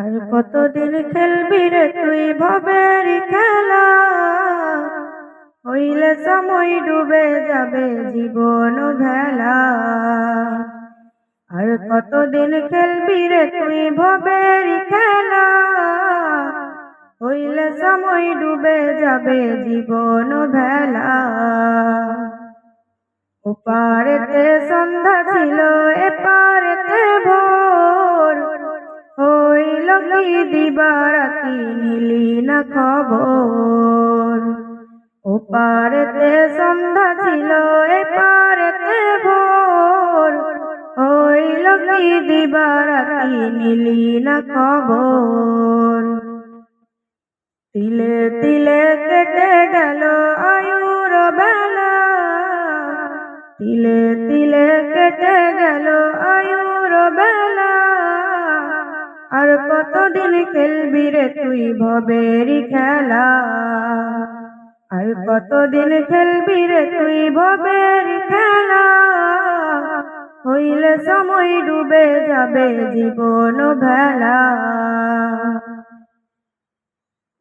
আর কতদিন খেলবি রে তুই ভবের খেলা? হইলে সময় ডুবে যাবে জীবন ভেলা। আর কতদিন খেলবি রে তুই ভবের খেলা? হইলে সময় ডুবে যাবে জীবন ভেলা। ওপারেতে সন্ধ্যা ছিল এপারেতে কি দিবারাতি নিলি না খবর। ওপারেতে সন্ধ্যা ছিল এপারেতে ভোর। হইল কি দিবারাতি নিলি না খবর। তিলে তিলে কেটে গেল আয়ুর বেলা। তিলে তিলে কেটে গেল আয়ুর বেলা। কতদিন খেলবি রে তুই ভবেরি খেলা? আর কতদিন খেলবি রে তুই ভবেরি খেলা? হইলে সময় ডুবে যাবে জীবন ভেলা।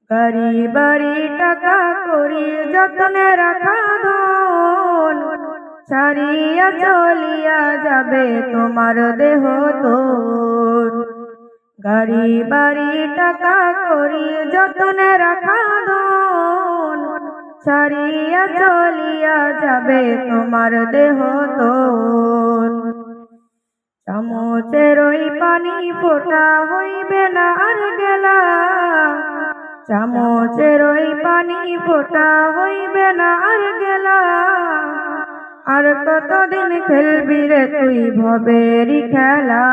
গাড়ি, বাড়ি, টাকা করি যত্নে রাখা ধন, ছাড়িয়া চলিয়া যাবে তোমার দেহ তোর। গাড়ি, বাড়ি, টাকা, করি, যতনে রাখা ধন। ছাড়িয়া চলিয়া যাবে তোমার দেহ তোর চামচের ওই পানি ফোটা হইবে না আর গেলা। চামচের ওই পানি ফোটা হইবে না আর গেলা। আর কতদিন খেলবি রে তুই ভবেরি খেলা।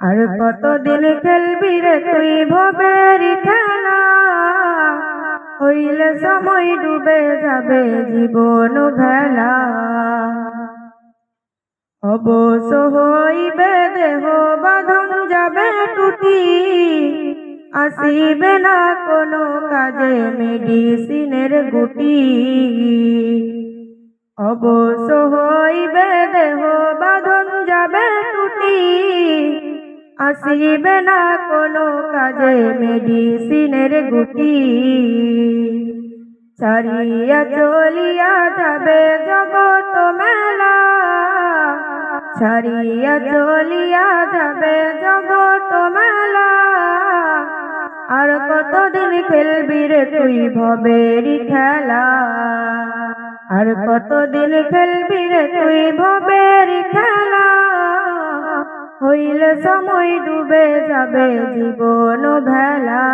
আর কতদিন খেলবি রে তুই ভবেরি খেলা? হইলে সময় ডুবে যাবে জীবন ভেলা। অবশ্য হইবে দেহ বাঁধন যাবে টুটি। আসিবে না কোনো কাজে মেডিসিনের গুটি। অবশ্য হইবে দেহ বাঁধন যাবে টুটি। আসিবে না কোনো কাজে মেডিসিনের গুটি। ছাড়িয়া চলিয়া যাবে জগত মেলা। ছাড়িয়া চলিয়া যাবে জগত মেলা। আর কতদিন খেলবি রে তুই ভবেরি খেলা? আর কতদিন খেলবি রে তুই ভবেরি খেলা হইলে সময় ডুবে যাবে জীবন ভেলা।